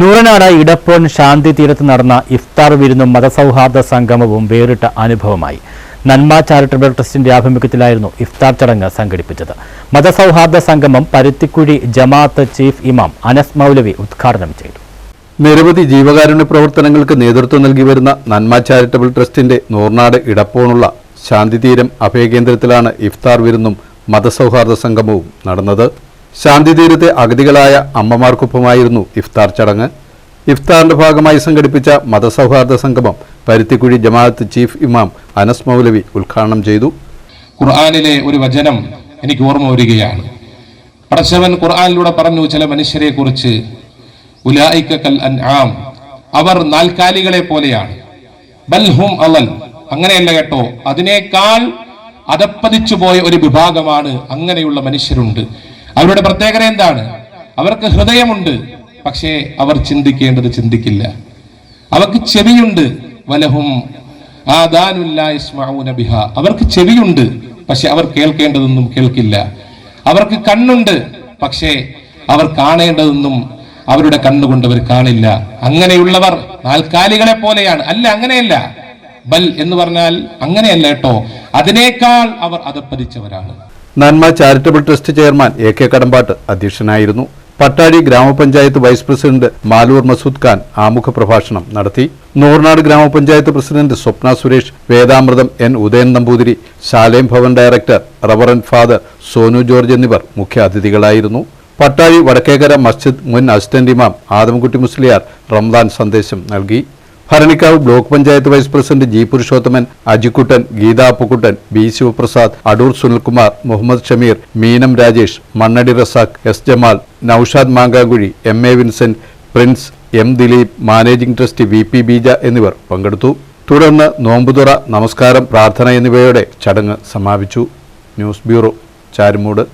നൂറനാട് ഇടപ്പോൺ ശാന്തി തീരത്ത് നടന്ന ഇഫ്താർ വിരുന്നും മതസൗഹാർദ്ദ സംഗമവും വേറിട്ട അനുഭവമായി. നന്മ ചാരിറ്റബിൾ ട്രസ്റ്റിന്റെ ആഭിമുഖ്യത്തിലായിരുന്നു ഇഫ്താർ ചടങ്ങ് സംഘടിപ്പിച്ചത്. മതസൗഹാർദ്ദ സംഗമം പരുത്തിക്കുഴി ജമാഅത്ത് ചീഫ് ഇമാം അനസ് മൗലവി ഉദ്ഘാടനം ചെയ്തു. നിരവധി ജീവകാരുണ്യ പ്രവർത്തനങ്ങൾക്ക് നേതൃത്വം നൽകി വരുന്ന നന്മ ചാരിറ്റബിൾ ട്രസ്റ്റിന്റെ നൂർനാട് ഇടപ്പോണുള്ള ശാന്തിതീരം അഭയകേന്ദ്രത്തിലാണ് ഇഫ്താർ വിരുന്നും മതസൗഹാർദ്ദ സംഗമവും നടന്നത്. ശാന്തിതീരത്തെ അഗതികളായ അമ്മമാർക്കൊപ്പമായിരുന്നു ഇഫ്താർ ചടങ്ങ്. ഇഫ്താറിന്റെ ഭാഗമായി സംഘടിപ്പിച്ച മതസൗഹാർദ്ദ സംഗമം പരുത്തിക്കുഴി ജമാഅത്ത് ചീഫ് ഇമാം അനസ് മൗലവി ഉദ്ഘാടനം ചെയ്തു. ഖുർആാനിലെ ഒരു വചനം എനിക്ക് ഓർമ്മ വരികയാണ്. പടച്ചവൻ ഖുർആാനിലൂടെ പറഞ്ഞു ചില മനുഷ്യരെ കുറിച്ച് അവർ നാൽക്കാലികളെ പോലെയാണ്. ബൽഹും അവൽ അങ്ങനെയല്ല കേട്ടോ അതിനേക്കാൾ അതപ്പതിച്ചു പോയ ഒരു വിഭാഗമാണ് അങ്ങനെയുള്ള മനുഷ്യരുണ്ട്. അവരുടെ പ്രത്യേകത എന്താണ്? അവർക്ക് ഹൃദയമുണ്ട് പക്ഷേ അവർ ചിന്തിക്കേണ്ടത് ചിന്തിക്കില്ല. അവർക്ക് ചെവിയുണ്ട് വലഹും ബിഹ. അവർക്ക് ചെവിയുണ്ട് പക്ഷെ അവർ കേൾക്കേണ്ടതൊന്നും കേൾക്കില്ല. അവർക്ക് കണ്ണുണ്ട് പക്ഷേ അവർ കാണേണ്ടതൊന്നും അവരുടെ കണ്ണുകൊണ്ട് അവർ കാണില്ല. അങ്ങനെയുള്ളവർ നാൽക്കാലികളെ പോലെയാണ്. അല്ല അങ്ങനെയല്ല. ബൽ എന്ന് പറഞ്ഞാൽ അങ്ങനെയല്ല കേട്ടോ. അതിനേക്കാൾ അവർ അതപ്പതിച്ചവരാണ് നന്മ charitable trust chairman A K Kadambattu അധ്യക്ഷനായിരുന്നു. പട്ടാഴി ഗ്രാമപഞ്ചായത്ത് വൈസ് പ്രസിഡന്റ് മാലൂർ മസൂദ് ഖാൻ ആമുഖ പ്രഭാഷണം നടത്തി. നൂർനാട് ഗ്രാമപഞ്ചായത്ത് president Swapna Suresh Vedamritham N Udayan Namboothiri Salem Bhavan director reverend father Sonu George എന്നിവർ മുഖ്യാതിഥികളായിരുന്നു. പട്ടാഴി വടക്കേക്കര മസ്ജിദ് മുൻ അസിസ്റ്റന്റ് ഇമാം ആദംകുട്ടി മുസ്ലിയാർ റംദാൻ സന്ദേശം നൽകി. Bharanikkavu block panchayat vice president G Purushothaman Ajikuttan Geetha Appukuttan B Sivaprasad Adoor Sunilkumar Muhammad Shameer Meenam Rajesh Mannadi Razak S Jamal Noushad Mankamkuzhi M A Vincent Prince M Dileep managing trustee V P Beeja എന്നിവർ പങ്കെടുത്തു. തുടർന്ന് നോമ്പുതുറ നമസ്കാരം പ്രാർത്ഥന എന്നിവയോടെ ചടങ്ങ് സമാപിച്ചു. News bureau Charummoodu.